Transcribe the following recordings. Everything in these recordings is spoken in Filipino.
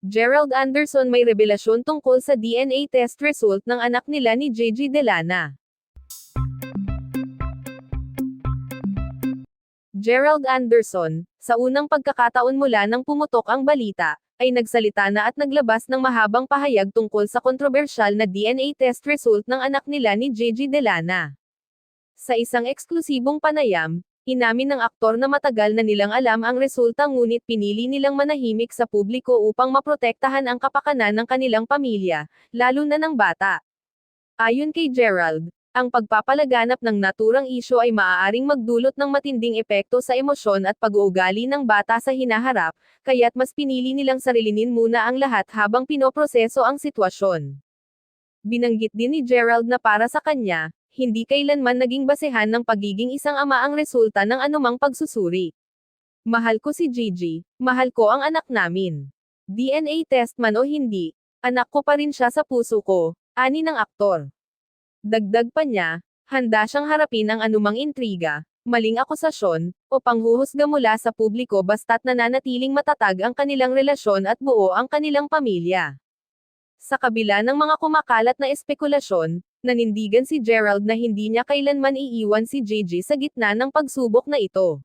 Gerald Anderson may revelasyon tungkol sa DNA test result ng anak nila ni JJ Delana. Gerald Anderson, sa unang pagkakataon mula nang pumutok ang balita, ay nagsalita na at naglabas ng mahabang pahayag tungkol sa kontrobersyal na DNA test result ng anak nila ni JJ Delana. Sa isang eksklusibong panayam, inamin ng aktor na matagal na nilang alam ang resulta ngunit pinili nilang manahimik sa publiko upang maprotektahan ang kapakanan ng kanilang pamilya, lalo na ng bata. Ayon kay Gerald, ang pagpapalaganap ng naturang isyo ay maaaring magdulot ng matinding epekto sa emosyon at pag-uugali ng bata sa hinaharap, kaya't mas pinili nilang sarilinin muna ang lahat habang pinoproseso ang sitwasyon. Binanggit din ni Gerald na para sa kanya, hindi kailanman naging basehan ng pagiging isang ama ang resulta ng anumang pagsusuri. Mahal ko si Gigi, mahal ko ang anak namin. DNA test man o hindi, anak ko pa rin siya sa puso ko, ani ng aktor. Dagdag pa niya, handa siyang harapin ang anumang intriga, maling akusasyon, o panghuhusga mula sa publiko basta't nananatiling matatag ang kanilang relasyon at buo ang kanilang pamilya. Sa kabila ng mga kumakalat na espekulasyon, nanindigan si Gerald na hindi niya kailanman iiwan si JJ sa gitna ng pagsubok na ito.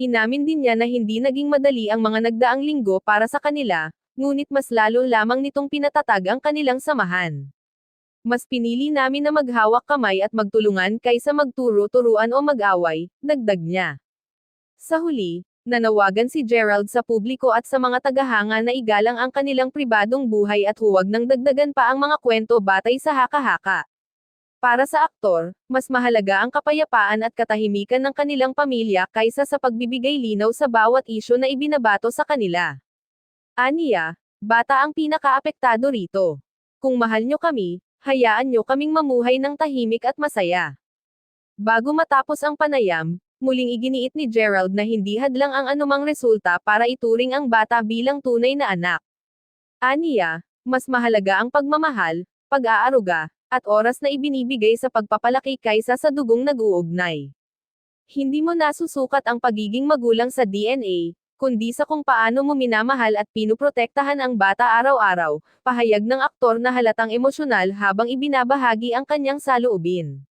Inamin din niya na hindi naging madali ang mga nagdaang linggo para sa kanila, ngunit mas lalo lamang nitong pinatatag ang kanilang samahan. Mas pinili namin na maghawak kamay at magtulungan kaysa magturo-turuan o mag-away, dagdag niya. Sa huli, nanawagan si Gerald sa publiko at sa mga tagahanga na igalang ang kanilang pribadong buhay at huwag nang dagdagan pa ang mga kwento batay sa haka-haka. Para sa aktor, mas mahalaga ang kapayapaan at katahimikan ng kanilang pamilya kaysa sa pagbibigay linaw sa bawat isyo na ibinabato sa kanila. Aniya, bata ang pinakaapektado rito. Kung mahal nyo kami, hayaan nyo kaming mamuhay ng tahimik at masaya. Bago matapos ang panayam, muling iginiit ni Gerald na hindi hadlang ang anumang resulta para ituring ang bata bilang tunay na anak. Aniya, mas mahalaga ang pagmamahal, pag-aaruga, at oras na ibinibigay sa pagpapalaki kaysa sa dugong nag-uugnay. Hindi mo nasusukat ang pagiging magulang sa DNA, kundi sa kung paano mo minamahal at pinuprotektahan ang bata araw-araw, pahayag ng aktor na halatang emosyonal habang ibinabahagi ang kanyang saloobin.